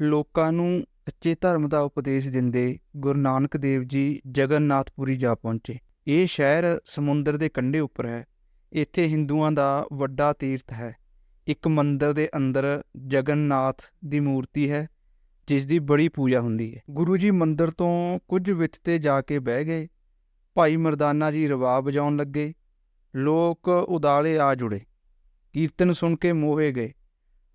ਲੋਕਾਂ ਨੂੰ ਸੱਚੇ ਧਰਮ ਦਾ ਉਪਦੇਸ਼ ਦਿੰਦੇ ਗੁਰੂ ਨਾਨਕ ਦੇਵ ਜੀ ਜਗਨਨਾਥਪੁਰੀ ਜਾ ਪਹੁੰਚੇ। ਇਹ ਸ਼ਹਿਰ ਸਮੁੰਦਰ ਦੇ ਕੰਢੇ ਉੱਪਰ ਹੈ। ਇੱਥੇ ਹਿੰਦੂਆਂ ਦਾ ਵੱਡਾ ਤੀਰਥ ਹੈ। ਇੱਕ ਮੰਦਰ ਦੇ ਅੰਦਰ ਜਗਨਨਾਥ ਦੀ ਮੂਰਤੀ ਹੈ, ਜਿਸ ਦੀ ਬੜੀ ਪੂਜਾ ਹੁੰਦੀ ਹੈ। ਗੁਰੂ ਜੀ ਮੰਦਰ ਤੋਂ ਕੁਝ ਵਿੱਚ ਤੇ ਜਾ ਕੇ ਬਹਿ ਗਏ। ਭਾਈ ਮਰਦਾਨਾ ਜੀ ਰਵਾ ਵਜਾਉਣ ਲੱਗੇ। ਲੋਕ ਉਦਾਲੇ ਆ ਜੁੜੇ। ਕੀਰਤਨ ਸੁਣ ਕੇ ਮੋਹੇ ਗਏ।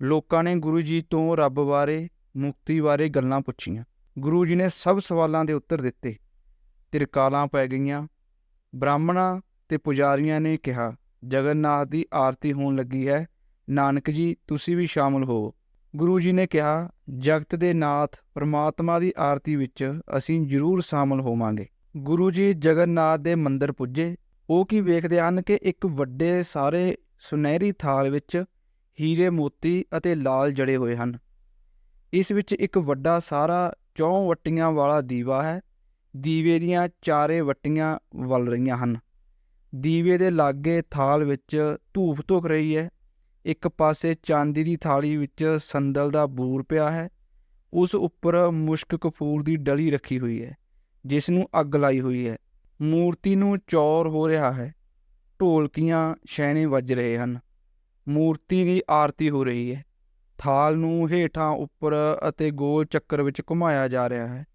ਲੋਕਾਂ ਨੇ ਗੁਰੂ ਜੀ ਤੋਂ ਰੱਬ ਬਾਰੇ ਮੁਕਤੀ ਬਾਰੇ ਗੱਲਾਂ ਪੁੱਛੀਆਂ। ਗੁਰੂ ਜੀ ਨੇ ਸਭ ਸਵਾਲਾਂ ਦੇ ਉੱਤਰ ਦਿੱਤੇ। ਤਿਰਕਾਲਾਂ ਪੈ ਗਈਆਂ। ਬ੍ਰਾਹਮਣਾਂ ਤੇ ਪੁਜਾਰੀਆਂ ਨੇ ਕਿਹਾ, ਜਗਨਨਾਥ ਦੀ ਆਰਤੀ ਹੋਣ ਲੱਗੀ ਹੈ। ਨਾਨਕ ਜੀ, ਤੁਸੀਂ ਵੀ ਸ਼ਾਮਲ ਹੋਵੋ। ਗੁਰੂ ਜੀ ਨੇ ਕਿਹਾ, ਜਗਤ ਦੇ ਨਾਥ ਪ੍ਰਮਾਤਮਾ ਦੀ ਆਰਤੀ ਵਿੱਚ ਅਸੀਂ ਜ਼ਰੂਰ ਸ਼ਾਮਲ ਹੋਵਾਂਗੇ। ਗੁਰੂ ਜੀ ਜਗਨਨਾਥ ਦੇ ਮੰਦਿਰ ਪੁੱਜੇ। ਉਹ ਕੀ ਵੇਖਦੇ ਹਨ ਕਿ ਇੱਕ ਵੱਡੇ ਸਾਰੇ ਸੁਨਹਿਰੀ ਥਾਲ ਵਿੱਚ ਹੀਰੇ ਮੋਤੀ ਅਤੇ ਲਾਲ ਜੜੇ ਹੋਏ ਹਨ। ਇਸ ਵਿੱਚ ਇੱਕ ਵੱਡਾ ਸਾਰਾ ਚੌਂ ਵੱਟੀਆਂ ਵਾਲਾ ਦੀਵਾ ਹੈ। ਦੀਵੇ ਦੀਆਂ ਚਾਰੇ ਵੱਟੀਆਂ ਵਲ ਰਹੀਆਂ ਹਨ। ਦੀਵੇ ਦੇ ਲਾਗੇ ਥਾਲ ਵਿੱਚ ਧੂਫ ਧੁਖ ਰਹੀ ਹੈ। ਇੱਕ ਪਾਸੇ ਚਾਂਦੀ ਦੀ ਥਾਲੀ ਵਿੱਚ ਸੰਦਲ ਦਾ ਬੂਰ ਪਿਆ ਹੈ। ਉਸ ਉੱਪਰ ਮੁਸ਼ਕ ਕਫੂਰ ਦੀ ਡਲੀ ਰੱਖੀ ਹੋਈ ਹੈ, ਜਿਸ ਨੂੰ ਅੱਗ ਲਾਈ ਹੋਈ ਹੈ। ਮੂਰਤੀ ਨੂੰ ਚੌਰ ਹੋ ਰਿਹਾ ਹੈ। ਢੋਲਕੀਆਂ, ਛੈਣੇ ਵੱਜ ਰਹੇ ਹਨ। ਮੂਰਤੀ ਦੀ ਆਰਤੀ ਹੋ ਰਹੀ ਹੈ। ਥਾਲ ਨੂੰ ਹੇਠਾਂ ਉੱਪਰ ਅਤੇ ਗੋਲ ਚੱਕਰ ਵਿੱਚ ਘੁਮਾਇਆ ਜਾ ਰਿਹਾ ਹੈ।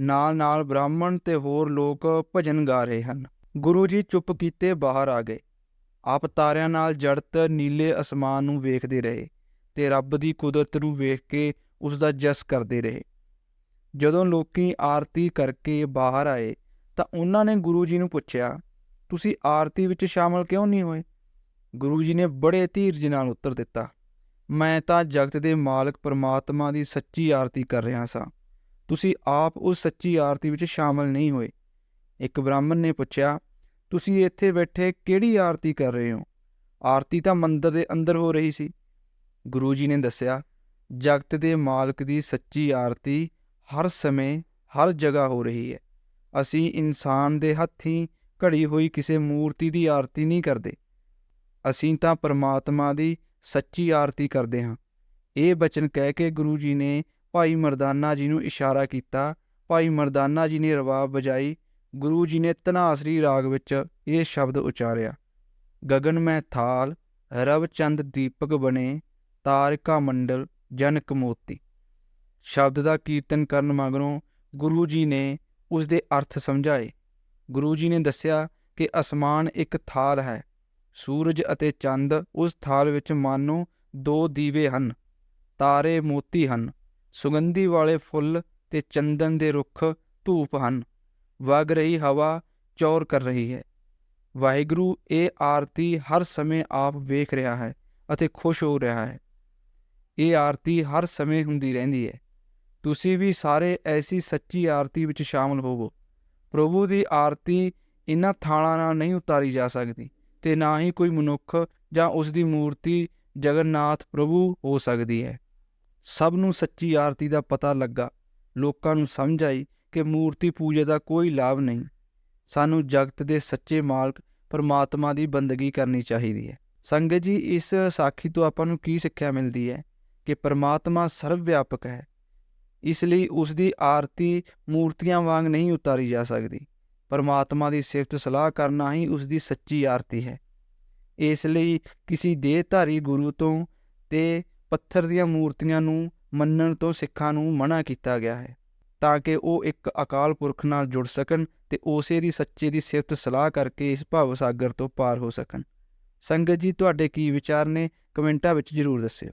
ਨਾਲ ਨਾਲ ਬ੍ਰਾਹਮਣ ਤੇ ਹੋਰ ਲੋਕ ਭਜਨ ਗਾ ਰਹੇ ਹਨ। ਗੁਰੂ ਜੀ ਚੁੱਪ ਕੀਤੇ ਬਾਹਰ ਆ ਗਏ। ਆਪ ਤਾਰਿਆਂ ਨਾਲ ਜੜਤ ਨੀਲੇ ਅਸਮਾਨ ਨੂੰ ਵੇਖਦੇ ਰਹੇ ਤੇ ਰੱਬ ਦੀ ਕੁਦਰਤ ਨੂੰ ਵੇਖ ਕੇ ਉਸ ਦਾ ਜਸ ਕਰਦੇ ਰਹੇ। ਜਦੋਂ ਲੋਕੀ ਆਰਤੀ ਕਰਕੇ ਬਾਹਰ ਆਏ ਤਾਂ ਉਹਨਾਂ ਨੇ ਗੁਰੂ ਜੀ ਨੂੰ ਪੁੱਛਿਆ, ਤੁਸੀਂ ਆਰਤੀ ਵਿੱਚ ਸ਼ਾਮਲ ਕਿਉਂ ਨਹੀਂ ਹੋਏ? ਗੁਰੂ ਜੀ ਨੇ ਬੜੇ ਧੀਰਜ ਨਾਲ ਉੱਤਰ ਦਿੱਤਾ ਮੈਂ ਤਾਂ ਜਗਤ ਦੇ ਮਾਲਕ ਪਰਮਾਤਮਾ ਦੀ ਸੱਚੀ ਆਰਤੀ ਕਰ ਰਿਹਾ ਸਾਂ। ਤੁਸੀਂ ਆਪ ਉਸ ਸੱਚੀ ਆਰਤੀ ਵਿੱਚ ਸ਼ਾਮਲ ਨਹੀਂ ਹੋਏ। ਇੱਕ ਬ੍ਰਾਹਮਣ ਨੇ ਪੁੱਛਿਆ, ਤੁਸੀਂ ਇੱਥੇ ਬੈਠੇ ਕਿਹੜੀ ਆਰਤੀ ਕਰ ਰਹੇ ਹੋ? ਆਰਤੀ ਤਾਂ ਮੰਦਰ ਦੇ ਅੰਦਰ ਹੋ ਰਹੀ ਸੀ। ਗੁਰੂ ਜੀ ਨੇ ਦੱਸਿਆ, ਜਗਤ ਦੇ ਮਾਲਕ ਦੀ ਸੱਚੀ ਆਰਤੀ ਹਰ ਸਮੇਂ ਹਰ ਜਗ੍ਹਾ ਹੋ ਰਹੀ ਹੈ। ਅਸੀਂ ਇਨਸਾਨ ਦੇ ਹੱਥੀਂ ਘੜੀ ਹੋਈ ਕਿਸੇ ਮੂਰਤੀ ਦੀ ਆਰਤੀ ਨਹੀਂ ਕਰਦੇ। ਅਸੀਂ ਤਾਂ ਪਰਮਾਤਮਾ ਦੀ ਸੱਚੀ ਆਰਤੀ ਕਰਦੇ ਹਾਂ। ਇਹ ਬਚਨ ਕਹਿ ਕੇ ਗੁਰੂ ਜੀ ਨੇ ਭਾਈ ਮਰਦਾਨਾ ਜੀ ਨੂੰ ਇਸ਼ਾਰਾ ਕੀਤਾ। ਭਾਈ ਮਰਦਾਨਾ ਜੀ ਨੇ ਰਵਾਬ ਵਜਾਈ। ਗੁਰੂ ਜੀ ਨੇ ਧਨਾਸਰੀ ਰਾਗ ਵਿੱਚ ਇਹ ਸ਼ਬਦ ਉਚਾਰਿਆ। ਗगन ਮੈਂ ਥਾਲ, ਰਵ ਚੰਦ ਦੀਪਕ ਬਣੇ ਤਾਰਕਾ ਮੰਡਲ, ਜਨਕ ਮੋਤੀ। ਸ਼ਬਦ ਦਾ ਕੀਰਤਨ ਕਰਨ ਮਗਰੋਂ ਗੁਰੂ ਜੀ ਨੇ ਉਸ ਦੇ ਅਰਥ ਸਮਝਾਏ। ਗੁਰੂ ਜੀ ਨੇ ਦੱਸਿਆ ਕਿ ਅਸਮਾਨ ਇੱਕ ਥਾਲ ਹੈ। ਸੂਰਜ ਅਤੇ ਚੰਦ ਉਸ ਥਾਲ ਵਿੱਚ ਮਾਨੋ ਦੋ ਦੀਵੇ ਹਨ, ਤਾਰੇ ਮੋਤੀ ਹਨ, ਸੁਗੰਧੀ ਵਾਲੇ ਫੁੱਲ ਤੇ ਚੰਦਨ ਦੇ ਰੁੱਖ ਧੂਪ ਹਨ, ਵਗ ਰਹੀ ਹਵਾ ਚੌਰ ਕਰ ਰਹੀ ਹੈ। ਵਾਹਿਗੁਰੂ ਇਹ ਆਰਤੀ ਹਰ ਸਮੇਂ ਆਪ ਵੇਖ ਰਿਹਾ ਹੈ ਅਤੇ ਖੁਸ਼ ਹੋ ਰਿਹਾ ਹੈ। ਇਹ ਆਰਤੀ ਹਰ ਸਮੇਂ ਹੁੰਦੀ ਰਹਿੰਦੀ ਹੈ। ਤੁਸੀਂ ਵੀ ਸਾਰੇ ਐਸੀ ਸੱਚੀ ਆਰਤੀ ਵਿੱਚ ਸ਼ਾਮਲ ਹੋਵੋ। ਪ੍ਰਭੂ ਦੀ ਆਰਤੀ ਇਨ੍ਹਾਂ ਥਾਲਾਂ ਨਾਲ ਨਹੀਂ ਉਤਾਰੀ ਜਾ ਸਕਦੀ। ਤੇ ਨਾ ਹੀ ਕੋਈ ਮਨੁੱਖ ਜਾਂ ਉਸ ਦੀ ਮੂਰਤੀ ਜਗਨਨਾਥ ਪ੍ਰਭੂ ਹੋ ਸਕਦੀ ਹੈ। ਸਭ ਨੂੰ ਸੱਚੀ ਆਰਤੀ ਦਾ ਪਤਾ ਲੱਗਾ। ਲੋਕਾਂ ਨੂੰ ਸਮਝ ਆਈ ਕਿ ਮੂਰਤੀ ਪੂਜਾ ਦਾ ਕੋਈ ਲਾਭ ਨਹੀਂ। ਸਾਨੂੰ ਜਗਤ ਦੇ ਸੱਚੇ ਮਾਲਕ ਪਰਮਾਤਮਾ ਦੀ ਬੰਦਗੀ ਕਰਨੀ ਚਾਹੀਦੀ ਹੈ। ਸੰਗਤ ਜੀ, ਇਸ ਸਾਖੀ ਤੋਂ ਆਪਾਂ ਨੂੰ ਕੀ ਸਿੱਖਿਆ ਮਿਲਦੀ ਹੈ? ਕਿ ਪਰਮਾਤਮਾ ਸਰਵ ਵਿਆਪਕ ਹੈ। ਇਸ ਲਈ ਉਸ ਦੀ ਆਰਤੀ ਮੂਰਤੀਆਂ ਵਾਂਗ ਨਹੀਂ ਉਤਾਰੀ ਜਾ ਸਕਦੀ। ਪਰਮਾਤਮਾ ਦੀ ਸਿਫਤ ਸਲਾਹ ਕਰਨਾ ਹੀ ਉਸ ਦੀ ਸੱਚੀ ਆਰਤੀ ਹੈ। ਇਸ ਲਈ ਕਿਸੇ ਦੇਹਧਾਰੀ ਗੁਰੂ ਤੋਂ ਤੇ ਪੱਥਰ ਦੀਆਂ ਮੂਰਤੀਆਂ ਨੂੰ ਮੰਨਣ ਤੋਂ ਸਿੱਖਾਂ ਨੂੰ ਮਨਾ ਕੀਤਾ ਗਿਆ ਹੈ, ਤਾਂ ਕਿ ਉਹ ਇੱਕ ਅਕਾਲ ਪੁਰਖ ਨਾਲ ਜੁੜ ਸਕਣ ਤੇ ਉਸੇ ਦੀ ਸੱਚੇ ਦੀ ਸਿਫਤ ਸਲਾਹ ਕਰਕੇ ਇਸ ਭਵ ਸਾਗਰ ਤੋਂ ਪਾਰ ਹੋ ਸਕਣ। ਸੰਗਤ ਜੀ, ਤੁਹਾਡੇ ਕੀ ਵਿਚਾਰ ਨੇ? ਕਮੈਂਟਾਂ ਵਿੱਚ ਜਰੂਰ ਦੱਸਿਓ।